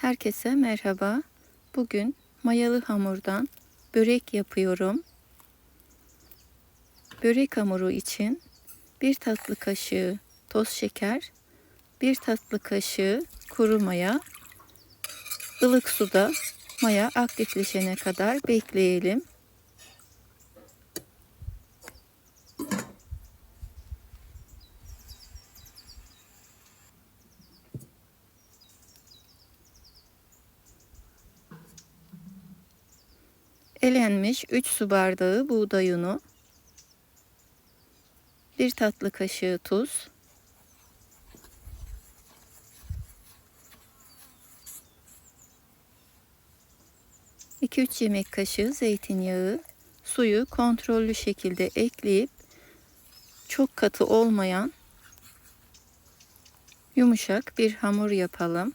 Herkese merhaba. Bugün mayalı hamurdan börek yapıyorum. Börek hamuru için bir tatlı kaşığı toz şeker, bir tatlı kaşığı kuru maya, ılık suda maya aktifleşene kadar bekleyelim. Elenmiş 3 su bardağı buğday unu, 1 tatlı kaşığı tuz, iki üç yemek kaşığı zeytinyağı, suyu kontrollü şekilde ekleyip çok katı olmayan yumuşak bir hamur yapalım.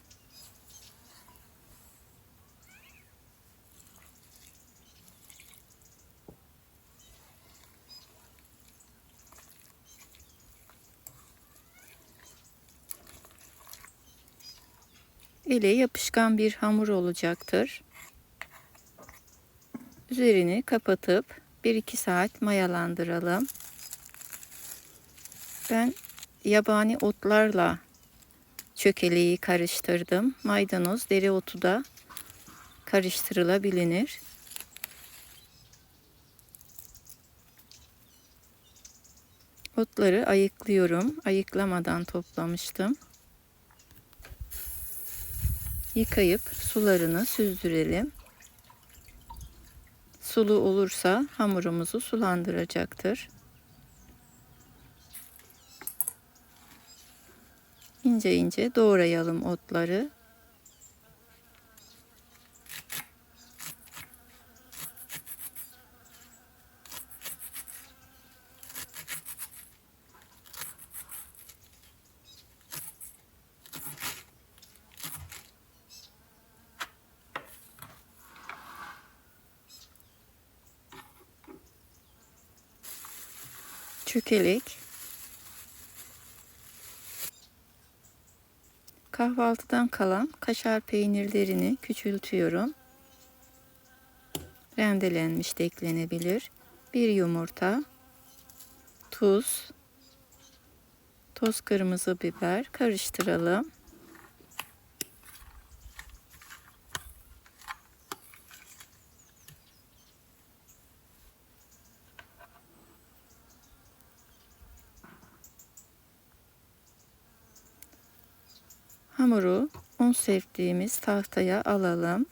Ele yapışkan bir hamur olacaktır. Üzerini kapatıp 1-2 saat mayalandıralım. Ben yabani otlarla çökeleği karıştırdım. Maydanoz, dereotu da karıştırılabilir. Otları ayıklıyorum. Ayıklamadan toplamıştım yıkayıp sularını süzdürelim. Sulu olursa hamurumuzu sulandıracaktır. İnce ince doğrayalım otları. Çökelek kahvaltıdan kalan kaşar peynirlerini küçültüyorum. Rendelenmiş de eklenebilir. Bir yumurta, tuz, toz kırmızı biber karıştıralım. Hamuru un serptiğimiz tahtaya alalım.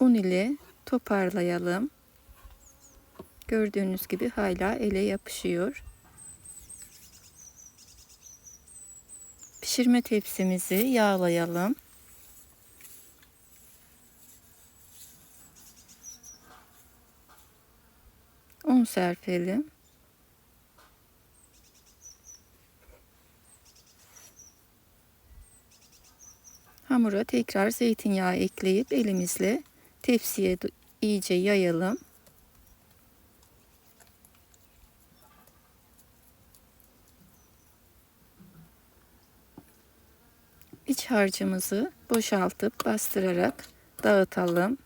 Un ile toparlayalım. Gördüğünüz gibi hala ele yapışıyor. Pişirme tepsimizi yağlayalım. Un serpelim. Hamura tekrar zeytinyağı ekleyip elimizle tepsiye iyice yayalım. İç harcımızı boşaltıp bastırarak dağıtalım.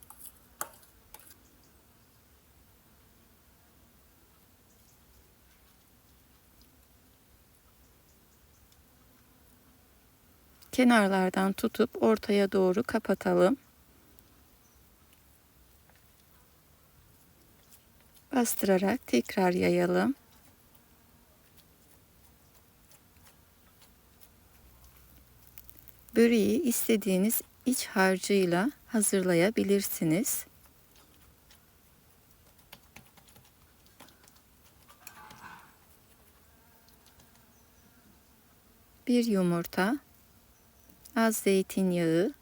Kenarlardan tutup ortaya doğru kapatalım. Bastırarak tekrar yayalım. Böreği istediğiniz iç harcıyla hazırlayabilirsiniz. Bir yumurta, az zeytinyağı,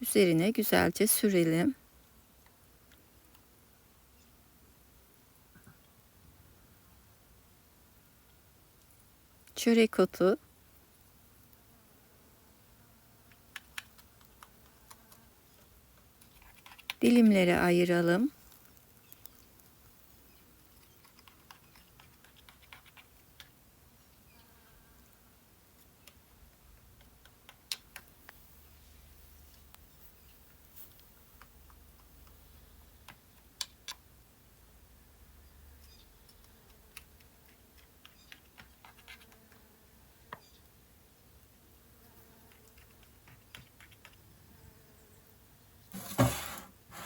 üzerine güzelce sürelim. Çörek otu Dilimlere ayıralım.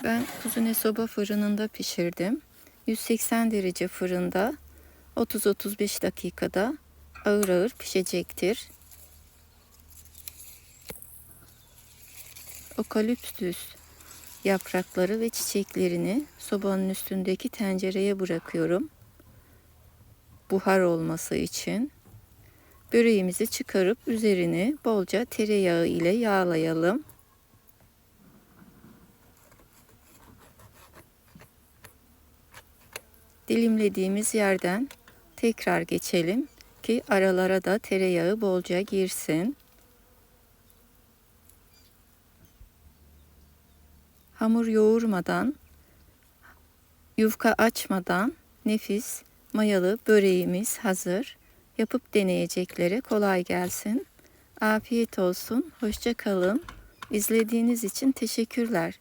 Ben kuzine soba fırınında pişirdim. 180 derece fırında 30-35 dakikada ağır ağır pişecektir. Okaliptüs yaprakları ve çiçeklerini sobanın üstündeki tencereye bırakıyorum. Buhar olması için. Böreğimizi çıkarıp üzerini bolca tereyağı ile yağlayalım. Dilimlediğimiz yerden tekrar geçelim ki aralara da tereyağı bolca girsin. Hamur yoğurmadan, yufka açmadan nefis mayalı böreğimiz hazır. Yapıp deneyeceklere kolay gelsin. Afiyet olsun. Hoşça kalın. İzlediğiniz için teşekkürler.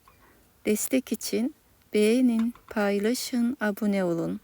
Destek için beğenin, paylaşın, abone olun.